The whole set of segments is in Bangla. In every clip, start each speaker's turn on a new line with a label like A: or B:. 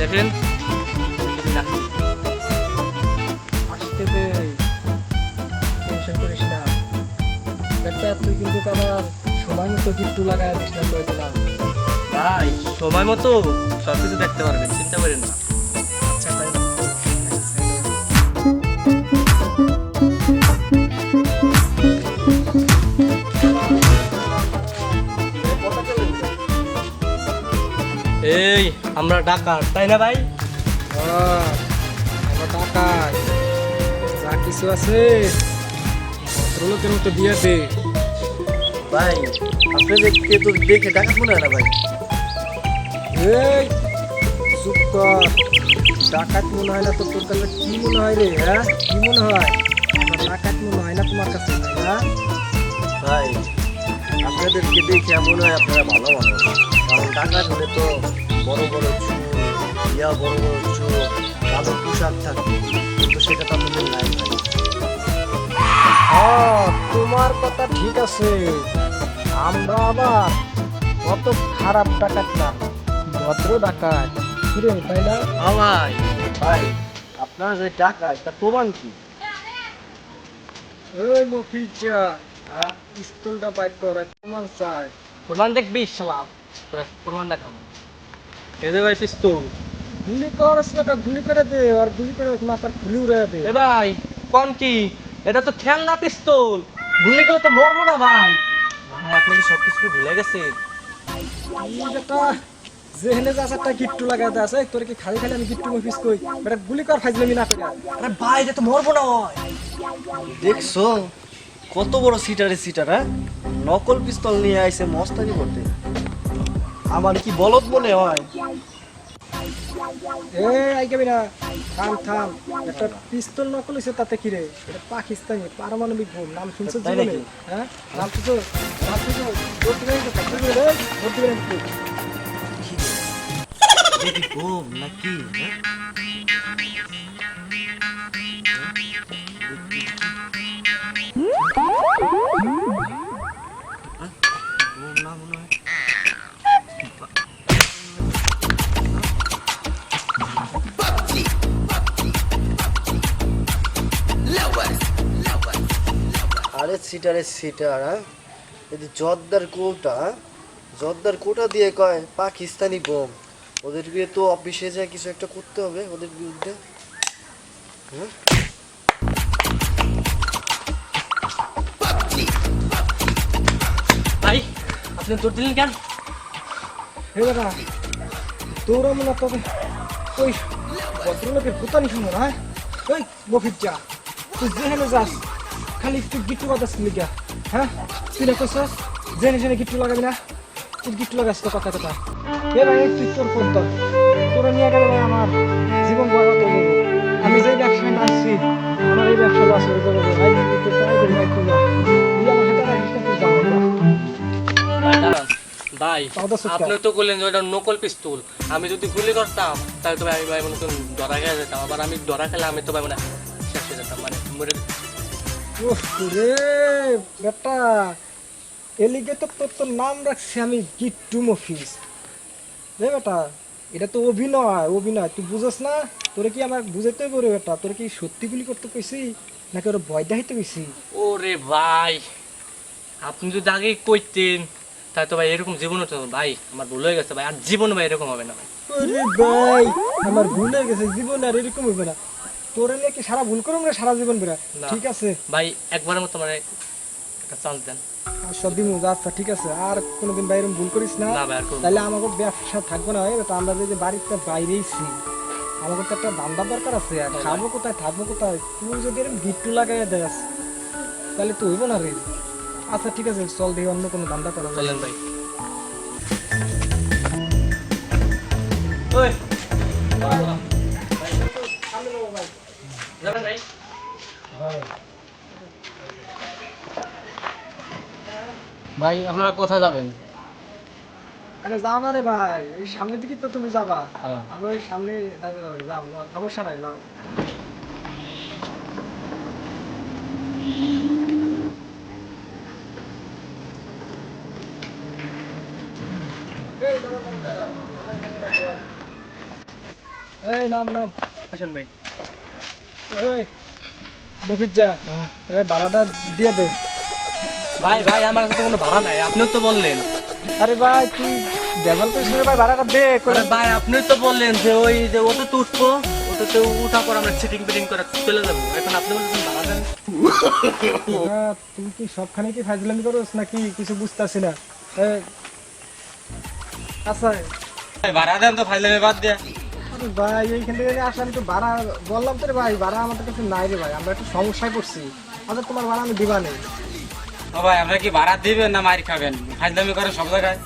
A: দেখেন।
B: আসতে টেনশন করিস না একটা তুই কিন্তু আমার সময় মতো কিন্তু লাগাই দিস না
A: ভাই সময় মতো সব কিছু দেখতে পারবেন চিন্তা করেন না। এই আমরা ডাকার তাই না ভাই?
B: আহ, আমার টাকায় যা কিছু আছে ভদ্রলোকের মতো দে।
A: ভাই আপনাদেরকে তো দেখে ডাকাত মনে হয় না ভাই?
B: এই চুপ কর। ডাকাত মনে হয় না তো তোর কাছে কি মনে হয় রে হ্যাঁ? কি মনে হয়? আমার ডাকাত মনে হয় না তোমার কাছে তাই না
A: ভাই আপনাদেরকে দেখে মনে হয় আপনারা ভালো মানুষ। কারণ ডাকাত হলে তো বড় বড় চুল ইয়া বড় বড় চুল কালো পোশাক থাকে। কিন্তু সেটা তো আপনাদের নাই
B: হ্যাঁ তোমার কথা ঠিক আছে। আমরা আবার অত খারাপ ডাকাত না ভদ্র ডাকাত। কিরে তাই না?
A: হ্যাঁ ভাই আপনার যে ডাকাত তার প্রমাণ কি?
B: ওই মফিজা পিস্তলটা বাইক কর তোমার চাই।
A: প্রমাণ দেখবি সালাম প্রমাণ দেখাবো। এদের ভাই পিস্তল।
B: গুলি কর সেটা গুলি করে দে আর গুলি করে মাথার খুলি উড়ে দে।
A: এ ভাই কোন কি? এটা তো খেলনা পিস্তল। গুলি করে তো মরবো না ভাই। ভাই আপনি কি সব কিছু ভুলে গেছেন
B: যেহেনে যা একটা গিট্টু লাগাতে আছে? তোর কি খালি খালি আমি গিট্টু মফিস কই? এটা গুলি কর ফাইজলামি না করে।
A: আরে ভাই এটা তো মরবো না দেখছ কত বড় সিটারে সিটার হ্যাঁ? নকল পিস্তল নিয়ে আইছে মস্তানি করতে। আমার কি বলদ মনে হয়?
B: এ না। থাম থাম। একটা পিস্তল নকল হইছে তাতে কি রে? এটা পাকিস্তানি পারমাণবিক বোম নাম শুনছো জীবনে? হ্যাঁ? নাম শুনছো? নাম শুনছো?
A: দেখি নাকি? সিটারে সিটার হ্যাঁ? যদি জর্দার কোটা হ্যাঁ? জর্দার কোটা দিয়ে কয় পাকিস্তানি বোম। ওদেরকে তো অফিসে যায় কিছু একটা করতে হবে ওদের বিরুদ্ধে। হ্যাঁ? ভাই আপনি তোর দিলেন কেন?
B: হে দাদা তোর মনে তবে ওই ভদ্রলোকের পুতানি শুনো না ওই মফিজ যা তুই যেখানে যাস। খালি তুই গিট্টু বাতাস লিগা? হ্যাঁ? তুই না কইছস জেনে জেনে গিট্টু লাগাবি না? তুই গিট্টু লাগাস তো কথা কথা। এ ভাই তুই তোর করত তোরা নিয়ে গেলে ভাই আমার জীবন বরবাদ হয়ে যাবে আমি যে ব্যবসায় আসছি আমার এই ব্যবসা লস হয়ে যাবে। ভাই তুই তোর তাই করি ভাই তুই। আমার হাতে রাখিস না তুই যাও না।
A: ভাই আপনি তো বললেন যে ওটা নকল পিস্তল। আমি যদি গুলি করতাম তাহলে তো ভাই আমি ভাই মনে ধরা খেয়ে যেতাম। আবার আমি ধরা খেলে আমি তো ভাই মানে শেষ হয়ে যেতাম মানে মরে
B: রে বেটা। এলিগে তো তোর তোর নাম রাখছি আমি গিট্টু মফিস রে বেটা এটা তো অভিনয় অভিনয়। তুই বুঝস না? তোরে কি আমার বুঝাইতে পারে বেটা? তোরে কি সত্যি গুলি করতে কইছি? নাকি ওরা ভয় দেখাইতে কইছি?
A: ওরে ভাই আপনি যদি আগে কইতেন তাহলে তো ভাই এরকম জীবন হতো। ভাই আমার ভুল হয়ে গেছে ভাই। আর জীবন ভাই এরকম হবে না ভাই।
B: ভাই আমার ভুল হয়ে গেছে। জীবন আর এরকম হবে না। তোরে নিয়ে কি সারা ভুল করব না সারা জীবন বেরা ঠিক আছে।
A: ভাই একবারের মতো মানে একটা চান্স দেন।
B: সব দিন আচ্ছা ঠিক আছে। আর কোনোদিন বাইরে ভুল করিস না।
A: না ভাই আর করব না।
B: তাহলে আমাকে ব্যবসা থাকবে না হয় আমরা যদি বাড়িতে বাইরেইছি আমাকে তো একটা ধান্দা দরকার আছে। আর খাব কোথায় থাকব কোথায়? তুই যদি এরকম গিট্টু লাগাই দেস তাহলে তো হইব না রে। আচ্ছা ঠিক আছে চল দেখি অন্য কোনো ধান্দা করা
A: চলেন ভাই। ওই ভাই আপনারা কোথায় যাবেন?
B: আরে যাও না রে ভাই এই সামনের দিকে তো তুমি যাবা।
A: হ্যাঁ।
B: আমি ওই সামনে দাঁড়িয়ে যাব যাও সমস্যা নাই যাও। এই নাম নাম।
A: ভাই।
B: এই মফিজ যা। এই ভাড়াটা দিয়ে দে।
C: ভাই ভাই আমার কাছে কোনো ভাড়া নাই আপনিও তো বললেন।
B: আরে ভাই তুই ডেভেল করিস ভাই ভাড়াটা দে করে
C: ভাই আপনি তো বললেন যে ওই যে ওটা তো উঠবো ওটা তো উঠার পর আমরা সিটিং ফিটিং করে চলে যাব। এখন আপনি বলছেন ভাড়া দেন।
B: হ্যাঁ, কি সবখানে কি ফাজলামি করস নাকি কিছু বুঝতেছি না? আচ্ছা।
C: ভাই ভাড়া দেন তো ফাইলে বাদ দিয়ে।
B: ভাই এইখান থেকে আসলাম তো ভাড়া বললাম তো রে ভাই ভাড়া আমাদের কাছে নাই রে ভাই আমরা একটু সমস্যায় পড়ছি। আচ্ছা তোমার ভাড়া আমি দিবা নেই
C: ও ভাই আপনারা কি ভাড়া দিবেন না মারি খাবেন? ফাইজলামি করে সব জায়গায়।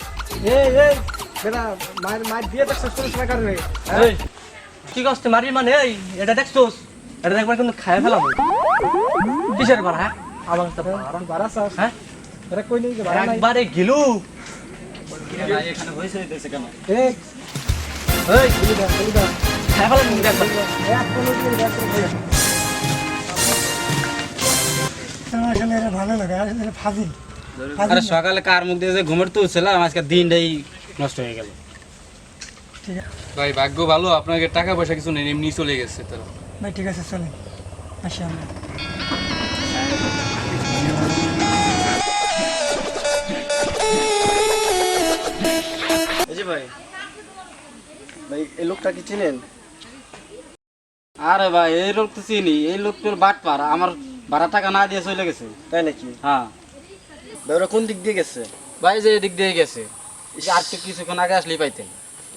B: এই এই বেটা মায়ের মায়ের দিয়ে দেখছ চল্লিশ টাকা রে
C: এই কি কষ্ট মারি মানে? এই এটা দেখছোস? এটা দেখবার কিন্তু খায় ফেলাম কিসের ভাড়া হ্যাঁ? আমার কাছে ভাড়া।
B: ভাড়া
C: হ্যাঁ?
B: এটা কই নেই ভাড়া
C: একবারে গিলু। এখানে দিতেছে কেন?
B: এই
C: এই
B: বলি দা বলি দা
C: খায় ফেলাম
B: এই এক আসলে এটা ভালো লাগে আসলে এটা ফাজিল
C: আরে সকালে কার মুখ দিয়ে যে ঘুমের তুলছিলাম আজকে দিনটাই নষ্ট হয়ে গেল।
D: ভাই ভাগ্য ভালো আপনাকে টাকা পয়সা কিছু নেই এমনি চলে গেছে তারা
B: ভাই ঠিক আছে চলেন। আসি আমরা।
A: এই ভাই ভাই এই লোকটা কি চিনেন?
C: আরে ভাই এই লোক তো চিনি এই লোক তোর বাট পার আমার ভাড়া টাকা না দিয়ে চলে গেছে।
A: তাই নাকি?
C: হ্যাঁ।
A: ভাই ওরা কোন দিক দিয়ে গেছে?
C: ভাই যে এদিক দিয়ে গেছে। আর তো কিছুক্ষণ আগে আসলেই পাইতেন।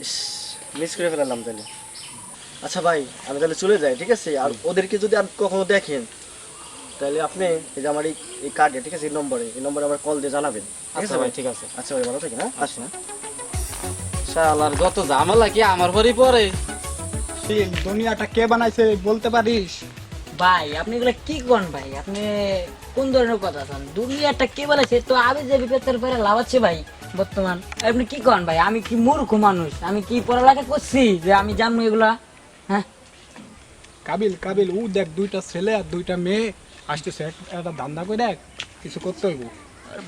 A: ইস মিস করে ফেলাম তাহলে। আচ্ছা ভাই আমি তাহলে চলে যাই ঠিক আছে? আর ওদেরকে যদি আর কখনো দেখেন তাহলে আপনি এই যে আমার এই কার্ডে ঠিক আছে? এই নম্বরে এই নম্বরে আমার কল দিয়ে জানাবেন ঠিক
C: আচ্ছা
A: আছে
C: ভাই? ঠিক আছে।
A: আচ্ছা ভাই ভালো থাকেন হ্যাঁ? আসি না
C: শালার যত ঝামেলা কি আমার পরই পরে
B: দুনিয়াটা কে বানাইছে বলতে পারিস?
E: ভাই আপনি এগুলো কি করেন ভাই? আপনি কোন ধরনের কথা শোন দুনিয়াটা কে বলেছে তো আমি যে বিপদের পরে লাভাচ্ছে ভাই বর্তমান। আপনি কি করেন ভাই? আমি কি মূর্খ মানুষ? আমি কি পড়ালেখা করছি যে আমি জানব এগুলা? হ্যাঁ?
B: কাবিল কাবিল ও দেখ দুইটা ছেলে আর দুইটা মেয়ে। আসতেছে একটা ধান্দা করে দেখ কিছু করতে হইব।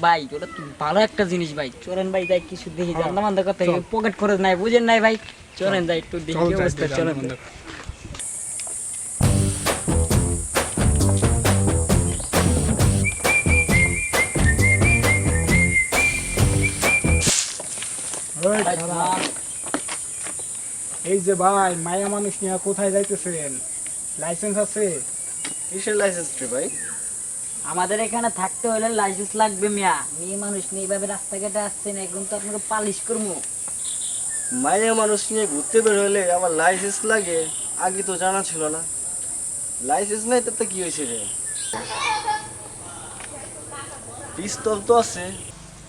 E: ভাই ওটা ভালো একটা জিনিস ভাই। চলেন ভাই যাই কিছু দেখি জানলা মান্দা কথা পকেট খরচ নাই বুঝেন নাই ভাই? চলেন যাই একটু দেখি অবস্থা চলেন।
B: এই যে ভাই মায়া মানুষ নিয়ে কোথায় যাইতেছেন? লাইসেন্স আছে?
A: কিসের লাইসেন্স রে ভাই?
E: আমাদের এখানে থাকতে হলে লাইসেন্স লাগবে মিয়া। মেয়ে মানুষ নিয়ে এইভাবে রাস্তাঘাটে আসছে না এখন তো আপনাকে পালিশ করব।
A: মায়া মানুষ নিয়ে ঘুরতে বের হলে আমার লাইসেন্স লাগে আগে তো জানা ছিল না। লাইসেন্স নাই তাতে কি হয়েছে রে? পিস্তল তো আছে।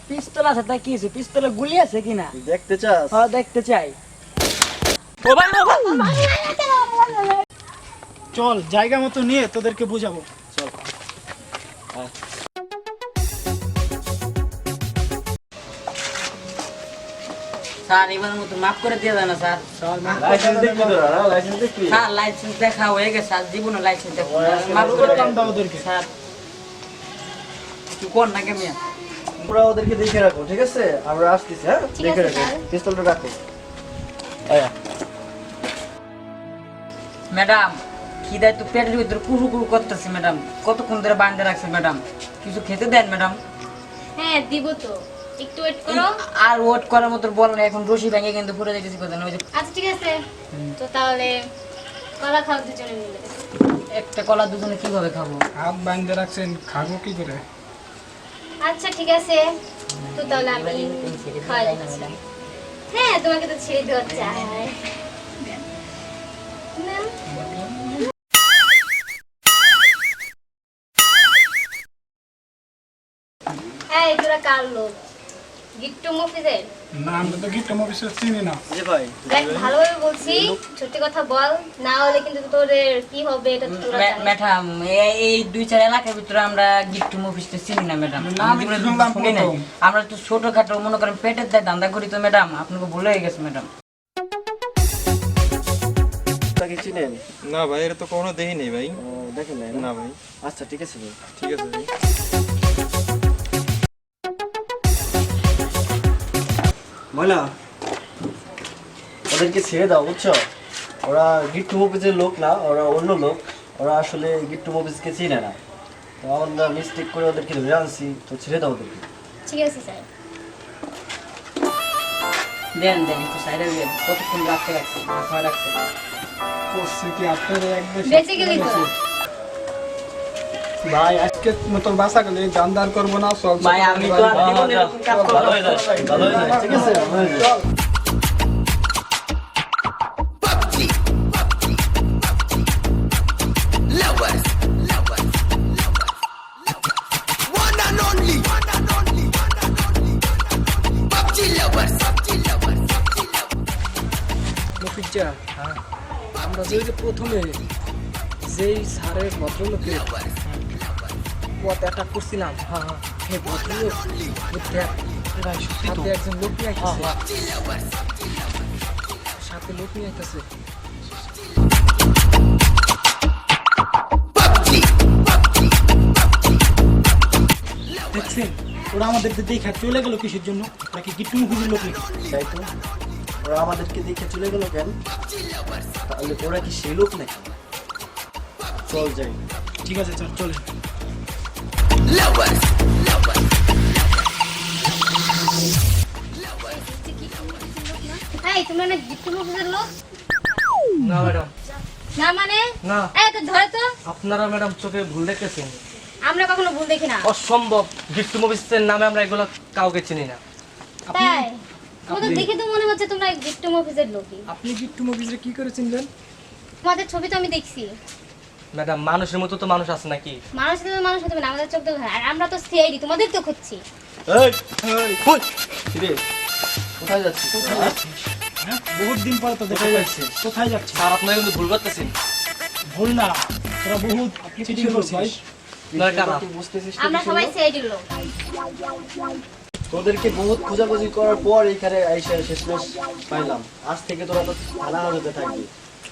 E: পিস্তল আছে তা কি হয়েছে পিস্তলে গুলি আছে কিনা?
A: দেখতে চাস?
E: হ্যাঁ দেখতে চাই।
B: চল জায়গা মতো নিয়ে তোদেরকে বুঝাবো।
A: চল।
E: স্যার এবার মতো মাফ করে দিয়ে দেয় না স্যার। স্যার লাইসেন্স দেখা হয়ে গেছে স্যার জীবনে লাইসেন্স দেখা মাফ করে দেন। স্যার। কি কোন না কেমিয়া
A: তোমরা ওদেরকে দেখে রাখো ঠিক আছে? আমরা আসতেছি হ্যাঁ? দেখে রাখো পিস্তলটা রাখো। আয়া।
E: ম্যাডাম খিদায় তো পেটের ভিতরে কুরু কুরু করতেছে ম্যাডাম। কতক্ষণ ধরে বান্ধে রাখছে ম্যাডাম? কিছু খেতে দেন ম্যাডাম?
F: হ্যাঁ দিব তো। একটু ওয়েট করো।
E: আর ওয়েট করার মতো বল না এখন রশি ভেঙে কিন্তু পড়ে যাইতেছি কোথায় ওই যে
F: আচ্ছা ঠিক আছে। তো তাহলে কলা খাও দুজনে মিলে
E: একটা কলা দুজনে কীভাবে খাব?
B: হাত বাঁধতে রাখছেন খাব কি করে?
F: আচ্ছা ঠিক আছে। তো তাহলে আমি খাওয়া হ্যাঁ তোমাকে তো ছেড়ে দেওয়া চাই না এই তোরা কার লোক? গিট্টু মফিজের?
B: না আমরা তো গিফট অফিসে চিনি না।
A: জি ভাই।
F: দেখ ভালোভাবে বলছি সত্যি কথা বল না হলে কিন্তু তোদের কি হবে এটা তো তোরা জানিস।
E: ম্যাডাম এই দুই চার এলাকার ভিতরে আমরা গিফট অফিসটা চিনি না ম্যাডাম।
B: শুনলাম
E: শুনি আমরা তো ছোটখাটো মনে করেন পেটের দায় ধান্দা করি তো ম্যাডাম। আপনাকে ভুলে হয়ে গেছে ম্যাডাম।
A: তাকে চিনেন?
G: না ভাই এটা তো কখনো দেখি নেই ভাই।
A: দেখেন
G: না?
A: না
G: ভাই।
A: আচ্ছা ঠিক আছে ভাই।
G: ঠিক আছে ভাই।
A: ময়না ওদেরকে ছেড়ে দাও বুঝছ? ওরা গিট্টু মফিজের লোক না ওরা অন্য লোক। ওরা আসলে গিট্টু মফিজকে চিনে না। তো আমরা মিস্টেক করে ওদেরকে ধরে আনছি তো ছেড়ে দাও ওদেরকে।
F: ঠিক আছে স্যার।
E: দেন দেন একটু সাইডে দেন কতক্ষণ রাখতে রাখছে? রাখছে।
B: করছে কি আপনার একবার
F: বেঁচে গেলি তো
B: ভাই আজকে মতো বাসা গেলে জানদার করব না চল
E: ভাই আমি তো আর জীবনে এরকম কাজ করব
A: হয়ে ভালো ঠিক আছে ভালো হয়ে
B: আমরা যে প্রথমে যেই সারের ভদ্রলোকের পথ অ্যাটাক করছিলাম। সেই ভদ্রলোক দেখ সাথে একজন লোক নিয়ে সাথে লোক নিয়ে আইতেছে। দেখছেন ওরা আমাদেরকে দেখা চলে গেল কিসের জন্য? নাকি গিট্টু মুখের লোক নাকি?
A: তাই তো। ওরা আমাদেরকে দেখে চলে গেল কেন? তাহলে ওরা কি সেই লোক নাকি? চল যাই।
B: ঠিক আছে চল চলে।
F: তোমরা না গিট্টু মফিজের লোক
C: না ম্যাডাম।
F: না মানে?
C: না।
F: এই তো ধরে তো।
C: আপনারা ম্যাডাম চোখে ভুল দেখতেছেন
F: আমরা কখনো ভুল দেখি না।
C: অসম্ভব। গিফট মুভিসের নামে আমরা এগুলো কাউকে চিনি না।
F: তাই? তোমাদের দেখে তো মনে হচ্ছে তোমরা গিট্টু মফিজের লোকই।
B: আপনি গিট্টু মুভিজে কি করে চিনলেন?
F: তোমাদের ছবি তো আমি দেখছি।
C: ম্যাডাম মানুষের মতো তো মানুষ আছে নাকি?
F: মানুষ তো মানুষ হতে পারে আমাদের চোখ তো আর আমরা তো সিআইডি তোমাদের তো খুঁজছি।
A: এই কই কিরে কোথায় যাচ্ছিস?
B: হ্যাঁ? বহুত দিন পরে তো দেখা যাচ্ছে। কোথায় যাচ্ছে
C: আর আপনারা কিন্তু ভুল করতেছেন।
B: ভুল না তোরা বহুত চিটিং করছিস।
A: বুঝতেছিস
F: আমরা সবাই
A: না?
F: সিআইডির লোক।
A: তোদেরকে বহুত খোঁজাখুঁজি করার পর এখানে আইসা শেষমেশ পাইলাম। আজ থেকে তোরা তো থানা হাজতে থাকবি।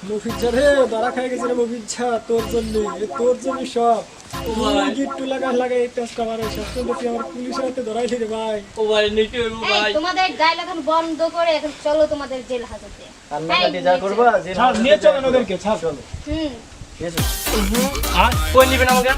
B: মফিজা রে দাঁড়া খাই গেছে রে মফিজা তোর জন্য তোর জন্য সব। গিট্টু লাগা লাগাই পেস কামার শেষ পর্যন্ত তুই আমার পুলিশের হাতে ধরাইলি রে ভাই।
C: ও
F: তোমাদের এখন বন্ধ করে এখন চলো তোমাদের জেল হাজতে।
A: কান্নাকাটি যা করবা যে
B: ছাড় নিয়ে চলেন ওদেরকে ছাড়।
A: চলো।
F: হুম।
A: ঠিক
C: কই নিবেন আমাকে?